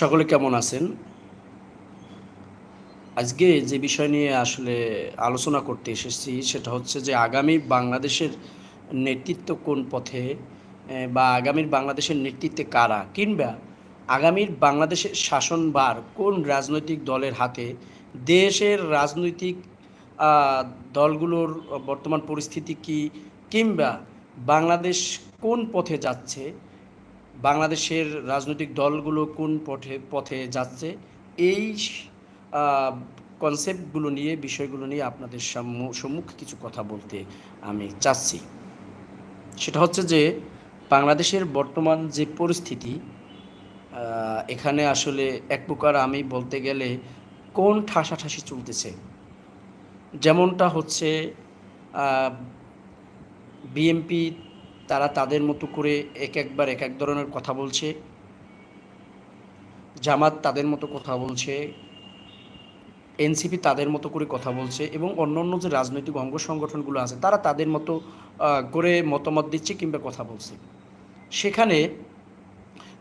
সকলে কেমন আছেন? আজকে যে বিষয় নিয়ে আসলে আলোচনা করতে এসেছি সেটা হচ্ছে যে আগামী বাংলাদেশের নেতৃত্ব কোন পথে বা আগামীর বাংলাদেশের নেতৃত্বে কারা? কিংবা আগামীর বাংলাদেশের শাসনভার কোন রাজনৈতিক দলের হাতে দেশের রাজনৈতিক দলগুলোর বর্তমান পরিস্থিতি কি? কিংবা বাংলাদেশ কোন পথে যাচ্ছে? বাংলাদেশের রাজনৈতিক দলগুলো কোন পথে পথে যাচ্ছে, এই কনসেপ্টগুলো নিয়ে, বিষয়গুলো নিয়ে আপনাদের সাম্মু- সম্মুখে কিছু কথা বলতে আমি চাচ্ছি। সেটা হচ্ছে যে, বাংলাদেশের বর্তমান যে পরিস্থিতি এখানে আসলে এক প্রকার আমি বলতে গেলে কোন ঠাসাঠাসি চলতেছে। যেমনটা হচ্ছে বিএমপি তারা তাদের মতো করে এক একবার এক এক ধরনের কথা বলছে। জামাত তাদের মতো কথা বলছে। এনসিপি তাদের মতো করে কথা বলছে এবং অন্য অন্য যে রাজনৈতিক অঙ্গ সংগঠনগুলো আছে, তারা তাদের মতো করে মতামত দিচ্ছে কিংবা কথা বলছে। সেখানে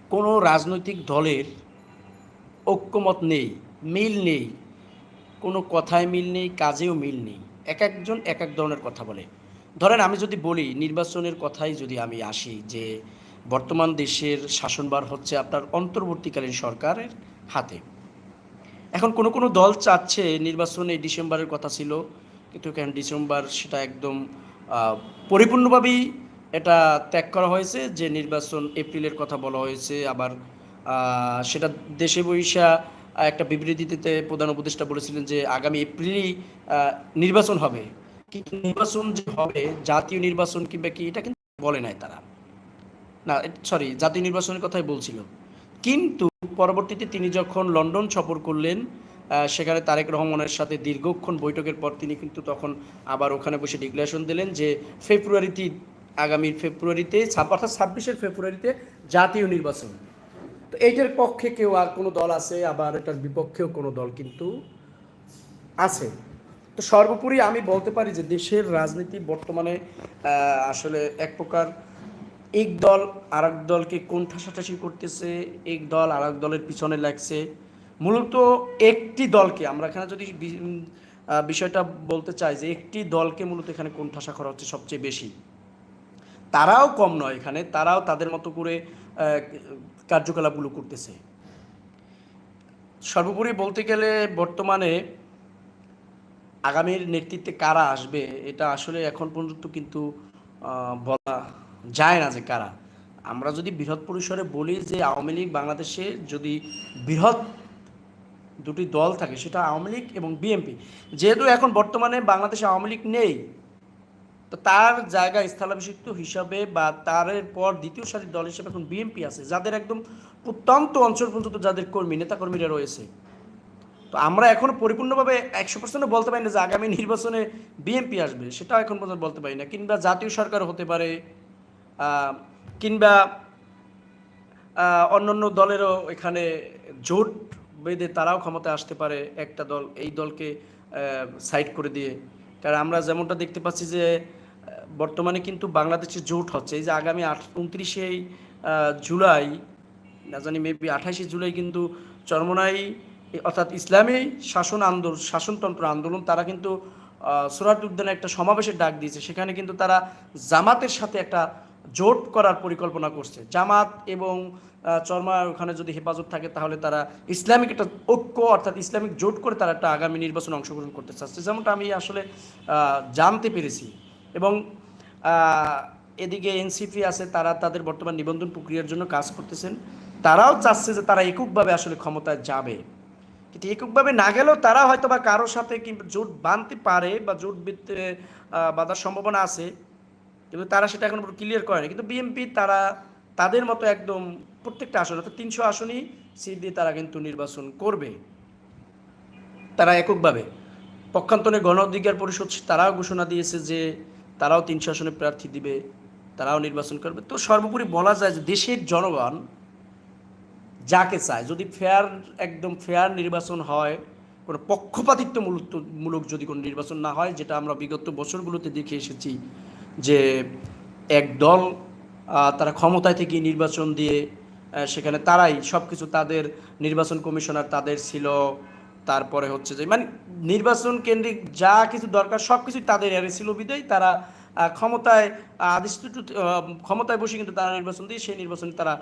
কোনো রাজনৈতিক দলের ঐক্যমত নেই, মিল নেই, কোনো কথায় মিল নেই, কাজেও মিল নেই। এক একজন এক এক ধরনের কথা বলে। ধরেন আমি যদি বলি, নির্বাচনের কথাই যদি আমি আসি যে বর্তমান দেশের শাসনভার হচ্ছে আপনার অন্তর্বর্তীকালীন সরকারের হাতে। এখন কোনো কোনো দল চাচ্ছে নির্বাচন ডিসেম্বরের কথা ছিল, কিন্তু কেন ডিসেম্বর সেটা একদম পরিপূর্ণভাবেই এটা ত্যাগ করা হয়েছে যে নির্বাচন এপ্রিলের কথা বলা হয়েছে। আবার সেটা দেশে বৈশা একটা বিবৃতিতে প্রধান উপদেষ্টা বলেছিলেন যে আগামী এপ্রিলই নির্বাচন হবে। নির্বাচন যে হবে, জাতীয় নির্বাচন কিংবা কি, এটা কিন্তু বলে নাই তারা। না সরি জাতীয় নির্বাচনের কথাই বলছিল। কিন্তু পরবর্তীতে তিনি যখন লন্ডন সফর করলেন সেখানে তারেক রহমানের সাথে দীর্ঘক্ষণ বৈঠকের পর তিনি কিন্তু তখন আবার ওখানে বসে ডিক্লারেশন দিলেন যে, ফেব্রুয়ারিতে, আগামী ফেব্রুয়ারিতে অর্থাৎ ছাব্বিশের ফেব্রুয়ারিতে জাতীয় নির্বাচন। তো এইটার পক্ষে কেউ আর কোনো দল আছে? আবার এটার বিপক্ষেও কোনো দল কিন্তু আছে। তো সর্বোপরি আমি বলতে পারি যে দেশের রাজনীতি বর্তমানে আসলে এক প্রকার এক দল আর দলকে কোন ঠাসাঠাসি করতেছে, এক দল আর দলের পিছনে লাগছে। মূলত একটি দলকে, আমরা এখানে যদি বিষয়টা বলতে চাই যে একটি দলকে মূলত এখানে কোন ঠাসা করা হচ্ছে সবচেয়ে বেশি। তারাও কম নয় এখানে, তারাও তাদের মতো করে কার্যকলাপগুলো করতেছে। সর্বোপরি বলতে গেলে বর্তমানে আগামীর নেতৃত্বে কারা আসবে, এটা আসলে এখন পর্যন্ত কিন্তু বলা যায় না যে কারা। আমরা যদি বৃহৎ পরিসরে বলি যে আওয়ামী লীগ বাংলাদেশে যদি বৃহৎ দুটি দল থাকে, সেটা আওয়ামী লীগ এবং বিএনপি। যেহেতু এখন বর্তমানে বাংলাদেশে আওয়ামী লীগ নেই, তো তার জায়গায় স্থলাভিষিক্ত হিসাবে বা তার পর দ্বিতীয় সারির দল হিসেবে এখন বিএনপি আছে, যাদের একদম প্রত্যন্ত অঞ্চল পর্যন্ত যাদের কর্মী, নেতাকর্মীরা রয়েছে। তো আমরা এখন পরিপূর্ণভাবে একশো পার্সেন্ট বলতে পারি না যে আগামী নির্বাচনে বিএনপি আসবে, সেটাও এখন পর্যন্ত বলতে পারি না। কিংবা জাতীয় সরকার হতে পারে কিংবা অন্যান্য দলেরও এখানে জোট বেঁধে তারাও ক্ষমতায় আসতে পারে, একটা দল, এই দলকে সাইড করে দিয়ে। কারণ আমরা যেমনটা দেখতে পাচ্ছি যে বর্তমানে কিন্তু বাংলাদেশে জোট হচ্ছে। এই যে আগামী আট, উনত্রিশে জুলাই, না জানি মেবি আঠাশে জুলাই কিন্তু চরমনাই অর্থাৎ ইসলামী শাসন আন্দোলন শাসনতন্ত্র আন্দোলন, তারা কিন্তু সুরাট উদ্যানে একটা সমাবেশের ডাক দিয়েছে। সেখানে কিন্তু তারা জামাতের সাথে একটা জোট করার পরিকল্পনা করছে। জামাত এবং চরমা ওখানে যদি হেফাজত থাকে, তাহলে তারা ইসলামিক একটা ঐক্য, অর্থাৎ ইসলামিক জোট করে তারা একটা আগামী নির্বাচনে অংশগ্রহণ করতে চাচ্ছে। যেমনটা আমি আসলে জানতে পেরেছি। এবং এদিকে এনসিপি আছে, তারা তাদের বর্তমান নিবন্ধন প্রক্রিয়ার জন্য কাজ করতেছেন। তারাও চাচ্ছে যে তারা এককভাবে আসলে ক্ষমতায় যাবে। কিন্তু এককভাবে না গেলেও তারা হয়তো বা কারোর সাথে কিন্তু জোট বাঁধতে পারে বা জোট বাঁধার সম্ভাবনা আছে। কিন্তু তারা সেটা এখন ক্লিয়ার করেনি কিন্তু বিএনপি তারা, তাদের মতো একদম প্রত্যেকটা আসন, অর্থাৎ তিনশো আসনই সিট দিয়ে তারা কিন্তু নির্বাচন করবে। তারা এককভাবে। পক্ষান্তরে গণ অধিকার পরিষদ তারাও ঘোষণা দিয়েছে যে তারাও তিনশো আসনে প্রার্থী দিবে, তারাও নির্বাচন করবে। তো সর্বোপরি বলা যায় যে দেশের জনগণ যাকে চায়। যদি ফেয়ার একদম ফেয়ার নির্বাচন হয়, কোনো পক্ষপাতিত্বমূলক মূলক যদি কোনো নির্বাচন না হয়, যেটা আমরা বিগত বছরগুলোতে দেখে এসেছি যে এক দল তারা ক্ষমতায় থেকে নির্বাচন দিয়ে সেখানে তারাই সব কিছু তাদের নির্বাচন কমিশনার তাদের ছিল, তারপরে হচ্ছে যে মানে নির্বাচন কেন্দ্রিক যা কিছু দরকার সব কিছুই তাদের এর ছিল বিদায়, তারা ক্ষমতায় আহ, ক্ষমতায় বসে কিন্তু তারা নির্বাচন দিয়ে সেই নির্বাচনে তারা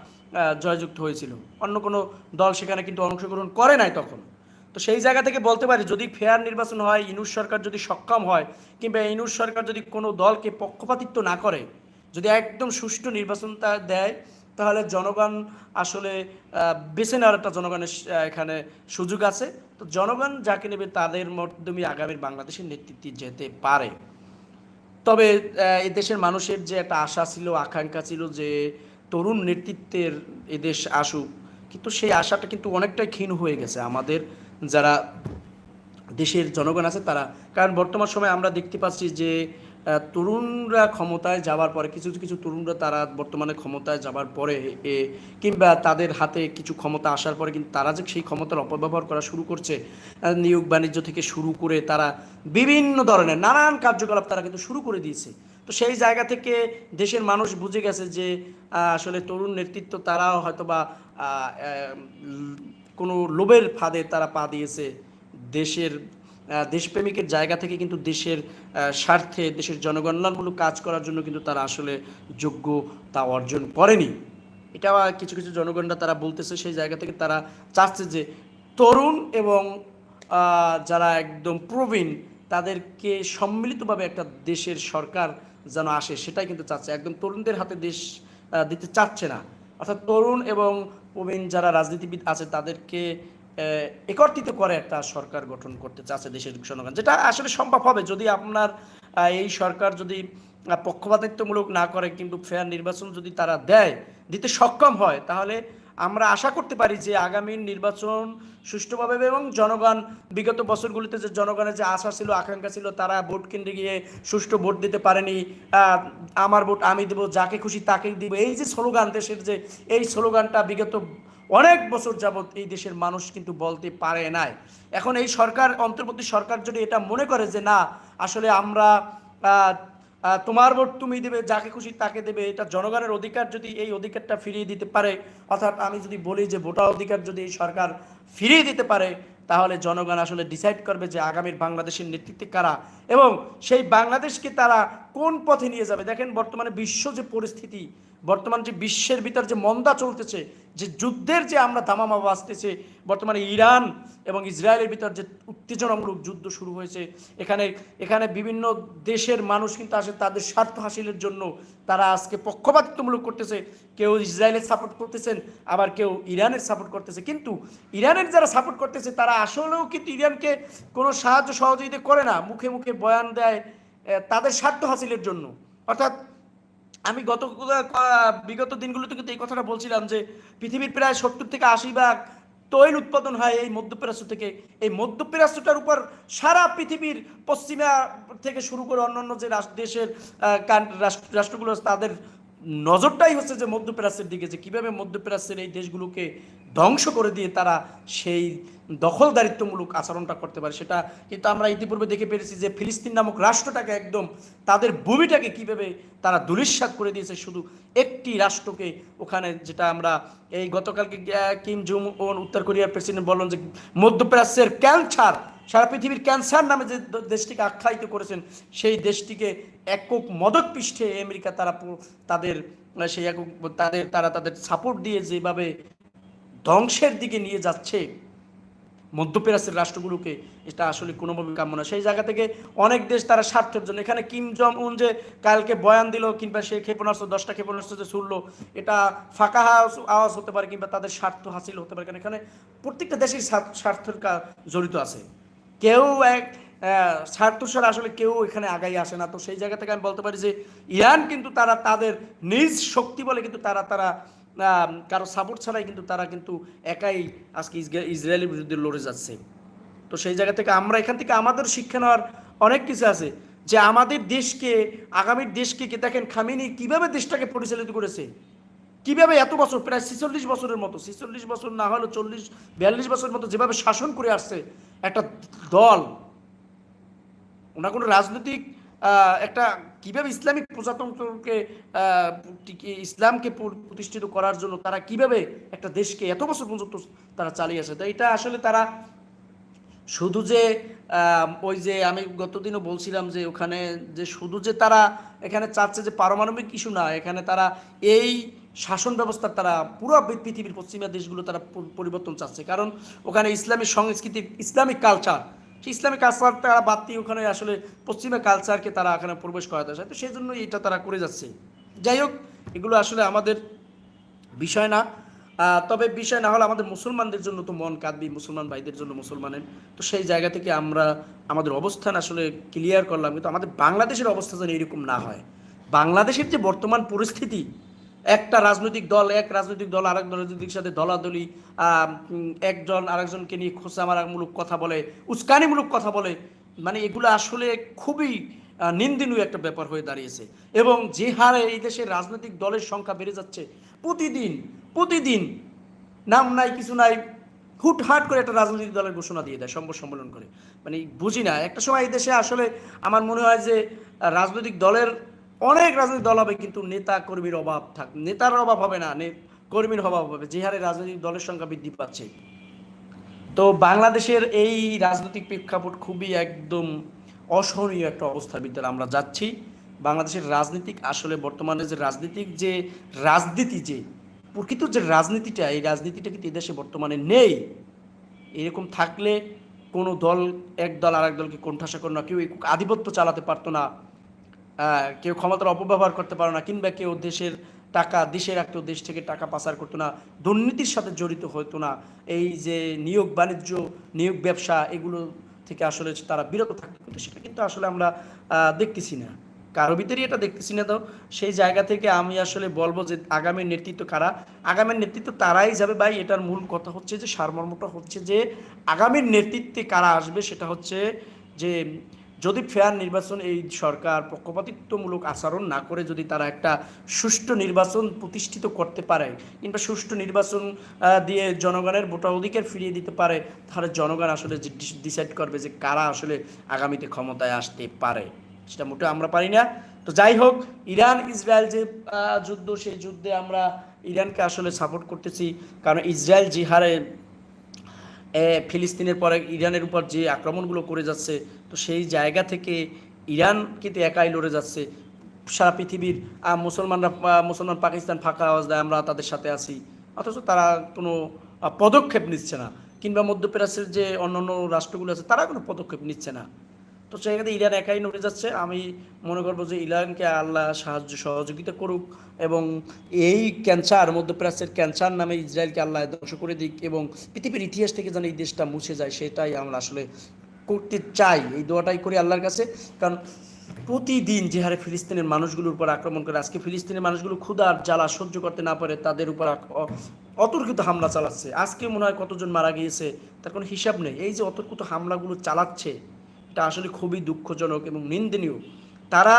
জয়যুক্ত হয়েছিল। অন্য কোনো দল সেখানে কিন্তু অংশগ্রহণ করে নাই তখন। তো সেই জায়গা থেকে বলতে পারি যদি ফেয়ার নির্বাচন হয় ইনুস সরকার যদি সক্ষম হয় কিংবা ইনুস সরকার যদি কোনো দলকে পক্ষপাতিত্ব না করে যদি একদম সুষ্ঠু নির্বাচন তা দেয় তাহলে জনগণ আসলে বেছে নেওয়ার একটা জনগণের এখানে সুযোগ আছে। তো জনগণ যাকে নেবে তাদের মাধ্যমে আগামীর বাংলাদেশের নেতৃত্বে যেতে পারে। তবে এদেশের দেশের মানুষের যে একটা আশা ছিল, আকাঙ্ক্ষা ছিল যে তরুণ নেতৃত্বের এদেশ আসুক, কিন্তু সেই আশাটা কিন্তু অনেকটাই ক্ষীণ হয়ে গেছে আমাদের যারা দেশের জনগণ আছে তারা। কারণ বর্তমান সময়ে আমরা দেখতে পাচ্ছি যে তরুণরা ক্ষমতায় যাওয়ার পরে, কিছু কিছু তরুণরা তারা বর্তমানে ক্ষমতায় যাওয়ার পরে কিংবা তাদের হাতে কিছু ক্ষমতা আসার পরে কিন্তু তারা যে সেই ক্ষমতার অপব্যবহার করা শুরু করছে নিয়োগ বাণিজ্য থেকে শুরু করে তারা বিভিন্ন ধরনের নানান কার্যকলাপ তারা কিন্তু শুরু করে দিয়েছে। তো সেই জায়গা থেকে দেশের মানুষ বুঝে গেছে যে আসলে তরুণ নেতৃত্ব তারাও হয়তো বা কোনো লোভের ফাঁদে তারা পা দিয়েছে দেশের দেশপ্রেমিকের জায়গা থেকে কিন্তু দেশের স্বার্থে দেশের জনগণনামূলক কাজ করার জন্য কিন্তু তারা আসলে যোগ্য তা অর্জন করেনি। এটা কিছু কিছু জনগণরা তারা বলতেছে, সেই জায়গা থেকে তারা চাচ্ছে যে তরুণ এবং যারা একদম প্রবীণ তাদেরকে সম্মিলিতভাবে একটা দেশের সরকার যেন আসে, সেটাই কিন্তু চাচ্ছে। একদম তরুণদের হাতে দেশ দিতে চাচ্ছে না। অর্থাৎ তরুণ এবং প্রবীণ যারা রাজনীতিবিদ আছে তাদেরকে একত্রিত করে একটা সরকার গঠন করতে চাচ্ছে দেশের জনগণ, যেটা আসলে সম্ভব হবে যদি আপনার এই সরকার যদি পক্ষপাতিত্বমূলক না করে কিন্তু ফেয়ার নির্বাচন যদি তারা দেয়, দিতে সক্ষম হয়, তাহলে আমরা আশা করতে পারি যে আগামী নির্বাচন সুষ্ঠুভাবে এবং জনগণ, বিগত বছরগুলিতে যে জনগণের যে আশা ছিল, আকাঙ্ক্ষা ছিল, তারা ভোট কেন্দ্রে গিয়ে সুষ্ঠু ভোট দিতে পারেনি আমার ভোট আমি দেবো, যাকে খুশি তাকে দিব, এই যে স্লোগান, দেশের যে এই স্লোগানটা বিগত অনেক বছর যাবৎ এই দেশের মানুষ কিন্তু বলতে পারে নাই। এখন এই সরকার, অন্তর্বর্তী সরকার যদি এটা মনে করে যে না, আসলে আমরা তোমার ভোট তুমি দেবে, যাকে খুশি তাকে দেবে, এটা জনগণের অধিকার যদি এই অধিকারটা ফিরিয়ে দিতে পারে, অর্থাৎ আমি যদি বলি যে ভোটার অধিকার যদি এই সরকার ফিরিয়ে দিতে পারে, তাহলে জনগণ আসলে ডিসাইড করবে যে আগামীর বাংলাদেশের নেতৃত্বে কারা। এবং সেই বাংলাদেশকে তারা কোন পথে নিয়ে যাবে? দেখেন বর্তমানে বিশ্ব যে পরিস্থিতি, বর্তমান যে বিশ্বের ভিতর যে মন্দা চলতেছে, যে যুদ্ধের যে আমরা দামামা বাঁচতেছে, বর্তমানে ইরান এবং ইসরায়েলের ভিতর যে উত্তেজনামূলক যুদ্ধ শুরু হয়েছে, এখানে এখানে বিভিন্ন দেশের মানুষ কিন্তু আসে তাদের স্বার্থ হাসিলের জন্য, তারা আজকে পক্ষপাতিত্বমূলক করতেছে, কেউ ইসরায়েলের সাপোর্ট করতেছেন, আবার কেউ ইরানের সাপোর্ট করতেছে। কিন্তু ইরানের যারা সাপোর্ট করতেছে, তারা আসলেও কিন্তু ইরানকে কোনো সাহায্য সহযোগিতা করে না। মুখে মুখে বয়ান দেয় তাদের স্বার্থ হাসিলের জন্য। অর্থাৎ আমি গত বিগত দিনগুলোতে কিন্তু এই কথাটা বলছিলাম যে পৃথিবীর প্রায় সত্তর থেকে আশি ভাগ তৈল উৎপাদন হয় এই মধ্যপ্রাচ্য থেকে। এই মধ্যপ্রাচ্যটার উপর সারা পৃথিবীর পশ্চিমা থেকে শুরু করে অন্যান্য যে দেশের রাষ্ট্রগুলো তাদের নজরটাই হচ্ছে যে মধ্যপ্রাচ্যের দিকে, যে কীভাবে মধ্যপ্রাচ্যের এই দেশগুলোকে ধ্বংস করে দিয়ে তারা সেই দখলদারিত্বমূলক আচরণটা করতে পারে, সেটা কিন্তু আমরা ইতিপূর্বে দেখে পেরেছি যে ফিলিস্তিন নামক রাষ্ট্রটাকে একদম তাদের ভূমিটাকে কীভাবে তারা দুলিশ্বাত করে দিয়েছে, শুধু একটি রাষ্ট্রকে ওখানে যেটা আমরা এই গতকালকে কিম জুম উত্তর কোরিয়ার প্রেসিডেন্ট বললেন যে মধ্যপ্রাচ্যের ক্যান্সার সারা পৃথিবীর ক্যান্সার নামে যে দেশটিকে আখ্যায়িত করেছেন, সেই দেশটিকে একক মদক পৃষ্ঠে আমেরিকা তারা তাদের সেই একক তাদের, তারা তাদের সাপোর্ট দিয়ে যেভাবে ধ্বংসের দিকে নিয়ে যাচ্ছে, মধ্যপ্রাচ্যের রাষ্ট্রগুলোকে, এটা আসলে কোনোভাবে কাম্য না। সেই জায়গা থেকে অনেক দেশ তারা স্বার্থের জন্য, এখানে কিম জং উন যে কালকে বয়ান দিল, কিংবা সে ক্ষেপণাস্ত্র, দশটা ক্ষেপণাস্ত্র যে ছুড়লো, এটা ফাঁকা আওয়াজ আওয়াজ হতে পারে কিংবা তাদের স্বার্থ হাসিল হতে পারে, কারণ এখানে প্রত্যেকটা দেশের স্বার্থ- স্বার্থের জড়িত আছে। কেউ এক আহ, স্বার্থ ছাড়া আসলে কেউ এখানে আগাই আসে না। তো সেই জায়গা থেকে আমি বলতে পারি যে ইরান কিন্তু তারা তাদের নিজ শক্তি বলে কিন্তু তারা তারা কারও সাপোর্ট ছাড়াই কিন্তু তারা কিন্তু একাই আজকে ইসরায়েলের বিরুদ্ধে লড়ে যাচ্ছে। তো সেই জায়গা থেকে আমরা এখান থেকে আমাদের শিক্ষা নেওয়ার অনেক কিছু আছে যে আমাদের দেশকে আগামীর দেশকে কে দেখেন খামিনি কীভাবে দেশটাকে পরিচালিত করেছে? কীভাবে এত বছর, প্রায় ছেচল্লিশ বছরের মতো, ছেচল্লিশ বছর না হলেও চল্লিশ, বিয়াল্লিশ বছরের মতো যেভাবে শাসন করে আসছে, একটা দল, ওনার কোনো রাজনৈতিক একটা কীভাবে ইসলামিক প্রজাতন্ত্রকে ইসলামকে প্রতিষ্ঠিত করার জন্য তারা কীভাবে একটা দেশকে এত বছর পর্যন্ত তারা চালিয়ে আসে? তো এটা আসলে তারা শুধু যে ওই যে আমি গতদিনও বলছিলাম যে ওখানে যে শুধু যে তারা এখানে চাচ্ছে যে পারমাণবিক ইস্যু না, এখানে তারা এই শাসন ব্যবস্থা তারা পুরো পৃথিবীর পশ্চিমা দেশগুলো তারা পরিবর্তন চাচ্ছে। কারণ ওখানে ইসলামিক সংস্কৃতি, ইসলামিক কালচার সেই ইসলামিক কালচার তারা বাদ দিয়ে ওখানে আসলে পশ্চিমা কালচারকে তারা এখানে প্রবেশ করাতে চায়। তো সেই জন্য এটা তারা করে যাচ্ছে। যাই হোক, এগুলো আসলে আমাদের বিষয় না। তবে বিষয় না হলে আমাদের মুসলমানদের জন্য তো মন কাঁদবি মুসলমান ভাইদের জন্য মুসলমানের। তো সেই জায়গা থেকে আমরা আমাদের অবস্থান আসলে ক্লিয়ার করলাম। কিন্তু আমাদের বাংলাদেশের অবস্থা যেন এরকম না হয়। বাংলাদেশের যে বর্তমান পরিস্থিতি একটা রাজনৈতিক দল, এক রাজনৈতিক দল, আরেক রাজনৈতিক সাথে দলাদলি একজন আরেকজনকে নিয়ে খোঁচা মারামূলক কথা বলে, উস্কানিমূলক কথা বলে মানে এগুলো আসলে খুবই নিন্দনীয় একটা ব্যাপার হয়ে দাঁড়িয়েছে। এবং যে হারে এই দেশের রাজনৈতিক দলের সংখ্যা বেড়ে যাচ্ছে, প্রতিদিন প্রতিদিন নাম নাই, কিছু নাই, হুটহাট করে একটা রাজনৈতিক দলের ঘোষণা দিয়ে দেয় সম্ভব সম্মেলন করে। মানে বুঝি না, একটা সময় এই দেশে আসলে আমার মনে হয় যে রাজনৈতিক দলের অনেক রাজনৈতিক দল হবে, কিন্তু নেতা কর্মীর অভাব থাক, নেতার অভাব হবে না কর্মীর অভাব হবে, যে হারে রাজনৈতিক দলের সংখ্যা বৃদ্ধি পাচ্ছে। তো বাংলাদেশের এই রাজনৈতিক প্রেক্ষাপট খুবই একদম অসহনীয় একটা অবস্থার ভিতরে আমরা যাচ্ছি। বাংলাদেশের রাজনীতিক, আসলে বর্তমানে যে রাজনীতিক যে রাজনীতি যে, প্রকৃত যে রাজনীতিটা, এই রাজনীতিটা কিন্তু এদেশে বর্তমানে নেই। এরকম থাকলে কোনো দল, এক দল আর এক দলকে কোণঠাসা করে না, কেউ আধিপত্য চালাতে পারতো না। কেউ ক্ষমতার অপব্যবহার করতে পারে না, কিংবা কেউ দেশের টাকা, দেশের রাখতো দেশ থেকে টাকা পাচার করতো না, দুর্নীতির সাথে জড়িত হতো না। এই যে নিয়োগ, বাণিজ্য, নিয়োগ ব্যবসা, এগুলো থেকে আসলে তারা বিরত থাকতে, কিন্তু সেটা কিন্তু আসলে আমরা দেখতেছি না। কারও ভিতরেই এটা দেখতেছি না তো। সেই জায়গা থেকে আমি আসলে বলব যে আগামী নেতৃত্ব কারা? আগামীর নেতৃত্ব তারাই যাবে ভাই। এটার মূল কথা হচ্ছে যে সারমর্মটা হচ্ছে যে আগামীর নেতৃত্বে কারা আসবে সেটা হচ্ছে যে যদি ফেয়ার নির্বাচন এই সরকার পক্ষপাতিত্বমূলক আচরণ না করে, যদি তারা একটা সুষ্ঠু নির্বাচন প্রতিষ্ঠিত করতে পারে কিংবা সুষ্ঠু নির্বাচন দিয়ে জনগণের ভোটাধিকার ফিরিয়ে দিতে পারে, তাহলে জনগণ আসলে ডিসাইড করবে যে কারা আসলে আগামীতে ক্ষমতায় আসতে পারে, সেটা মোটেও আমরা পারি না। তো যাই হোক, ইরান, ইসরায়েল যে যুদ্ধ, সেই যুদ্ধে আমরা ইরানকে আসলে সাপোর্ট করতেছি। কারণ ইসরায়েল যে হারে ফিলিস্তিনের পরে ইরানের উপর যে আক্রমণগুলো করে যাচ্ছে তো সেই জায়গা থেকে ইরান কিন্তু একাই লড়ে যাচ্ছে। সারা পৃথিবীর মুসলমানরা মুসলমান পাকিস্তান ফাঁকা আওয়াজ দেয়, আমরা তাদের সাথে আছি। অথচ তারা কোনো পদক্ষেপ নিচ্ছে না। কিংবা মধ্যপ্রাচ্যের যে অন্যান্য রাষ্ট্রগুলো আছে, তারা কোনো পদক্ষেপ নিচ্ছে না। তো সেখানে ইরান একাই নড়ে যাচ্ছে। আমি মনে করব যে ইরানকে আল্লাহ সাহায্য সহযোগিতা করুক এবং এই ক্যান্সার, মধ্যপ্রাচ্যের ক্যান্সার নামে ইসরায়েলকে আল্লাহ ধ্বংস করে দিক এবং পৃথিবীর ইতিহাস থেকে যেন এই দেশটা মুছে যায়, সেটাই আমরা আসলে করতে চাই, এই দোয়াটাই করি আল্লাহর কাছে। কারণ প্রতিদিন যে হারে ফিলিস্তিনের মানুষগুলোর উপর আক্রমণ করে, আজকে ফিলিস্তিনের মানুষগুলো ক্ষুধার জ্বালা সহ্য করতে না পারে, তাদের উপর অতর্কিত হামলা চালাচ্ছে। আজকে মনে হয় কতজন মারা গিয়েছে, তার কোনো হিসাব নেই। এই যে অতর্কিত হামলাগুলো চালাচ্ছে, এটা আসলে খুবই দুঃখজনক এবং নিন্দনীয়। তারা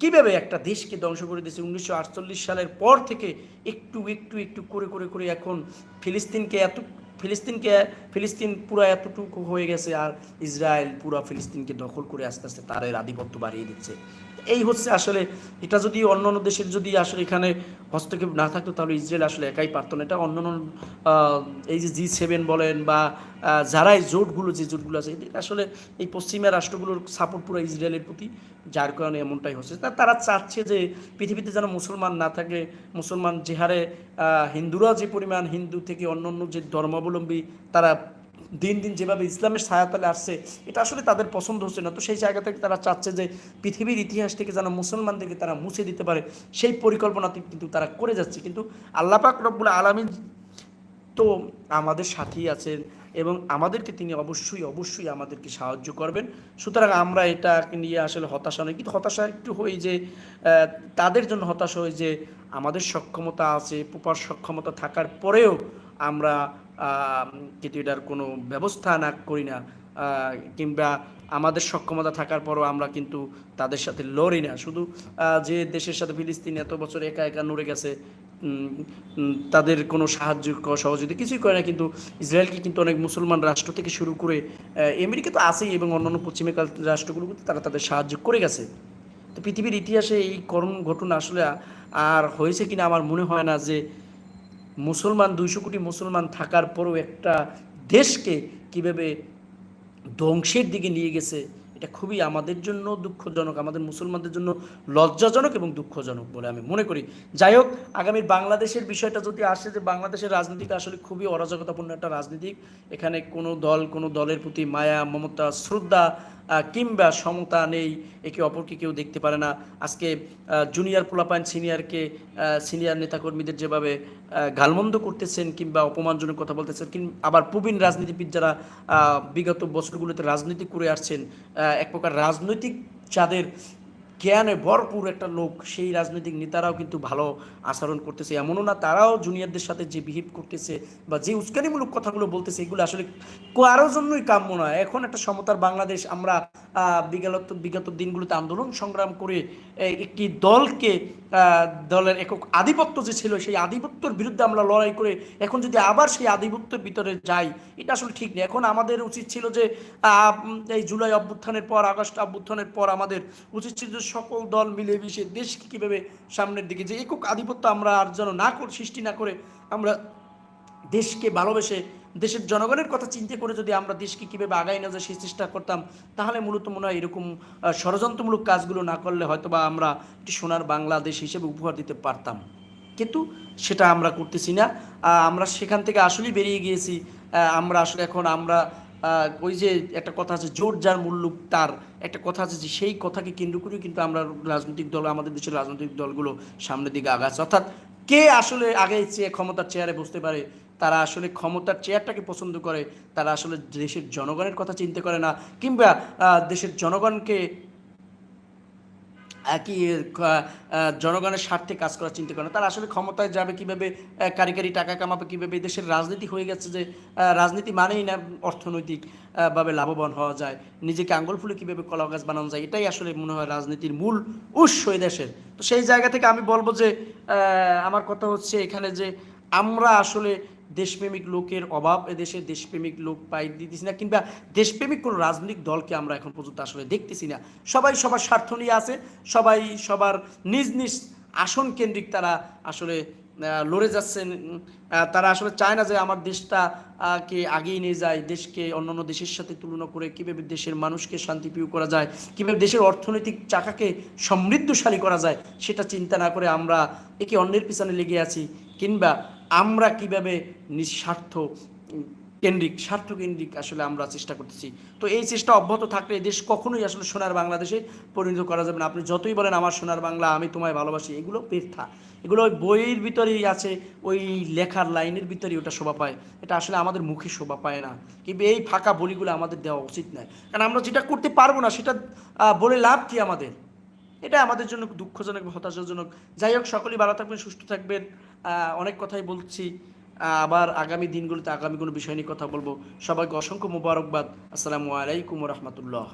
কীভাবে একটা দেশকে ধ্বংস করে দিয়েছে? উনিশশো আটচল্লিশ সালের পর থেকে একটু একটু একটু করে করে করে এখন ফিলিস্তিনকে এত ফিলিস্তিনকে, ফিলিস্তিন পুরো এতটুকু হয়ে গেছে আর ইসরায়েল পুরো ফিলিস্তিনকে দখল করে আস্তে আস্তে তারা এর আধিপত্য বাড়িয়ে দিচ্ছে। এই হচ্ছে আসলে, এটা যদি অন্য অন্য দেশের যদি আসলে এখানে হস্তক্ষেপ না থাকতো, তাহলে ইসরায়েল আসলে একাই পারতো না। এটা অন্য অন্য এই যে জি সেভেন বলেন বা যারাই জোটগুলো, যে জোটগুলো আছে, এদের আসলে এই পশ্চিমা রাষ্ট্রগুলোর সাপোর্ট পুরো ইসরায়েলের প্রতি, যার কারণে এমনটাই হচ্ছে। তা তারা চাচ্ছে যে পৃথিবীতে যেন মুসলমান না থাকে, মুসলমান যে হারে হিন্দুরা যে পরিমাণ হিন্দু থেকে অন্য অন্য যে ধর্মাবলম্বী তারা দিন দিন যেভাবে ইসলামের ছায়াতলে আসছে, এটা আসলে তাদের পছন্দ হচ্ছে না। তো সেই জায়গা থেকে তারা চাচ্ছে যে পৃথিবীর ইতিহাস থেকে যেন মুসলমানদেরকে তারা মুছে দিতে পারে, সেই পরিকল্পনাতে কিন্তু তারা করে যাচ্ছে। কিন্তু আল্লাপাক রব্বুল আলমিন তো আমাদের সাথেই আছেন এবং আমাদেরকে তিনি অবশ্যই অবশ্যই আমাদেরকে সাহায্য করবেন। সুতরাং আমরা এটাকে নিয়ে আসলে হতাশা নয় কিন্তু হতাশা একটু হই যে তাদের জন্য হতাশা হয় যে আমাদের সক্ষমতা আছে, প্রপার সক্ষমতা থাকার পরেও আমরা কিন্তু এটার কোনো ব্যবস্থা না করি না। কিংবা আমাদের সক্ষমতা থাকার পরও আমরা কিন্তু তাদের সাথে লড়ি না। শুধু যে দেশের সাথে ফিলিস্তিন এত বছর একা একা নড়ে গেছে তাদের কোনো সাহায্য সহযোগিতা কিছুই করে না। কিন্তু ইসরায়েলকে কিন্তু অনেক মুসলমান রাষ্ট্র থেকে শুরু করে আমেরিকা তো আছেই এবং অন্যান্য পশ্চিমেকাল রাষ্ট্রগুলো কিন্তু তারা তাদের সাহায্য করে গেছে। তো পৃথিবীর ইতিহাসে এই করণ ঘটনা আসলে আর হয়েছে কিনা আমার মনে হয় না যে মুসলমান, দুইশো কোটি মুসলমান থাকার পরও একটা দেশকে কীভাবে ধ্বংসের দিকে নিয়ে গেছে, এটা খুবই আমাদের জন্য দুঃখজনক, আমাদের মুসলমানদের জন্য লজ্জাজনক এবং দুঃখজনক বলে আমি মনে করি। যাই হোক আগামীর বাংলাদেশের বিষয়টা যদি আসে যে বাংলাদেশের রাজনীতিটা আসলে খুবই অরাজকতাপূর্ণ একটা রাজনীতিক এখানে কোনো দল, কোনো দলের প্রতি মায়া, মমতা, শ্রদ্ধা কিংবা সমতা নেই, একে অপরকে কেউ দেখতে পারে না। আজকে জুনিয়র পোলাপাইন সিনিয়রকে সিনিয়র নেতাকর্মীদের যেভাবে গালমন্দ করতেছেন কিংবা অপমানজনক কথা বলতেছেন কিংবা আবার প্রবীণ রাজনীতিবিদ যারা বিগত বছরগুলোতে রাজনীতি করে আসছেন এক প্রকার রাজনৈতিক যাদের জ্ঞানে ভরপুর একটা লোক, সেই রাজনৈতিক নেতারাও কিন্তু ভালো আচরণ করতেছে। এমনও না, তারাও জুনিয়রদের সাথে যে বিহেভ করতেছে বা যে উস্কানিমূলক কথাগুলো বলতেছে, এগুলো আসলে কারোর জন্যই কাম্য নয় এখন একটা সমতার বাংলাদেশ, আমরা বিগত বিগত দিনগুলোতে আন্দোলন সংগ্রাম করে একটি দলকে দলের একক আধিপত্য যে ছিল, সেই আধিপত্যের বিরুদ্ধে আমরা লড়াই করে, এখন যদি আবার সেই আধিপত্যের ভিতরে যাই, এটা আসলে ঠিক নেই। এখন আমাদের উচিত ছিল যে এই জুলাই অভ্যুত্থানের পর, আগস্ট অভ্যুত্থানের পর আমাদের উচিত ছিল যে সকল দল মিলে মিশে দেশকে কীভাবে সামনের দিকে যে একক আধিপত্য আমরা আর যেন না করে সৃষ্টি না করে আমরা দেশকে ভালোবেসে দেশের জনগণের কথা চিন্তা করে যদি আমরা দেশকে কীভাবে আগাই না যায় সেই চেষ্টা করতাম, তাহলে মূলত মনে হয় এরকম ষড়যন্ত্রমূলক কাজগুলো না করলে হয়তো বা আমরা একটি সোনার বাংলাদেশ হিসেবে উপহার দিতে পারতাম। কিন্তু সেটা আমরা করতেছি না। আমরা সেখান থেকে আসলেই বেরিয়ে গিয়েছি। আমরা আসলে এখন আমরা ওই যে একটা কথা আছে, জোর যার মূল্য তার। একটা কথা আছে যে সেই কথাকে কেন্দ্র করেও কিন্তু আমরা রাজনৈতিক দল, আমাদের দেশের রাজনৈতিক দলগুলো সামনের দিকে আগাচ্ছে। অর্থাৎ কে আসলে আগে চেয়ে ক্ষমতার চেয়ারে বসতে পারে, তারা আসলে ক্ষমতার চেয়ারটাকে পছন্দ করে, তারা আসলে দেশের জনগণের কথা চিনতে করে না, কিংবা দেশের জনগণকে একই জনগণের স্বার্থে কাজ করার চিন্তা করে না। তারা আসলে ক্ষমতায় যাবে কীভাবে আহ, কারি কারি টাকা কামাবে কীভাবে? দেশের রাজনীতি হয়ে গেছে যে রাজনীতি মানেই না অর্থনৈতিক ভাবে লাভবান হওয়া যায় নিজেকে আঙ্গুল ফুলে কীভাবে কলা গাছ বানানো যায় এটাই আসলে মনে হয় রাজনীতির মূল উৎস এই দেশের। তো সেই জায়গা থেকে আমি বলব যে আমার কথা হচ্ছে এখানে যে আমরা আসলে দেশপ্রেমিক লোকের অভাব এদেশে, দেশপ্রেমিক লোক পাই দিতেছি না, কিংবা দেশপ্রেমিক কোনো রাজনৈতিক দলকে আমরা এখন পর্যন্ত আসলে দেখতেছি না। সবাই সবার স্বার্থ নিয়ে আছে, সবাই সবার নিজ নিজ আসন কেন্দ্রিক তারা আসলে লড়ে যাচ্ছেন। তারা আসলে চায় না যে আমার দেশটা কে আগিয়ে নিয়ে যায়, দেশকে অন্যান্য দেশের সাথে তুলনা করে কীভাবে দেশের মানুষকে শান্তিপ্রিয় করা যায়, কীভাবে দেশের অর্থনৈতিক চাকাকে সমৃদ্ধশালী করা যায়, সেটা চিন্তা না করে আমরা একে অন্যের পিছনে লেগে আছি, কিংবা আমরা কীভাবে নিঃস্বার্থ কেন্দ্রিক স্বার্থ কেন্দ্রিক আসলে আমরা চেষ্টা করতেছি। তো এই চেষ্টা অব্যাহত থাকলে দেশ কখনোই আসলে সোনার বাংলাদেশে পরিণত করা যাবে না। আপনি যতই বলেন আমার সোনার বাংলা, আমি তোমায় ভালোবাসি, এগুলো বৃথা। এগুলো ওই বইয়ের ভিতরেই আছে, ওই লেখার লাইনের ভিতরেই ওটা শোভা পায়। এটা আসলে আমাদের মুখে শোভা পায় না। কিন্তু এই ফাঁকা বলিগুলো আমাদের দেওয়া উচিত নয়। কারণ আমরা যেটা করতে পারব না, সেটা বলে লাভ কি আমাদের? এটা আমাদের জন্য দুঃখজনক, হতাশাজনক। যাই হোক, সকলেই ভালো থাকবেন, সুস্থ থাকবেন। অনেক কথাই বলছি। আবার আগামী দিনগুলোতে আগামী কোনো বিষয় নিয়ে কথা বলব। সবাইকে অসংখ্য মুবারকবাদ। আসসালামু আলাইকুম রহমতুল্লাহ।